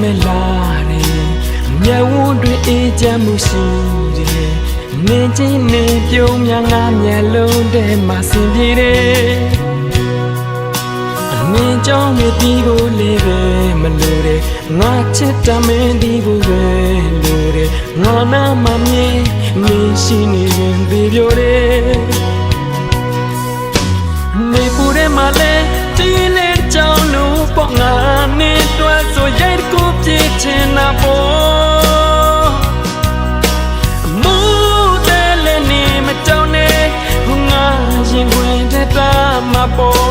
မလားတဲ့မျက်ဝန်းတွေအေးချမ်းမှုရှိတယ်နင်းချင်းနေပြုံးများငါမျက်လုံးထဲမှာဆင်ပြေတယ်အမင်းကြောင့်မြေတီးကိုလေးပဲမလို့တဲ့ငါချစ်တမင်းဒီကိုပဲလို့တဲ့ငါနာမမြင်မင်းရှိနေရင်ဒီပြောတယ် por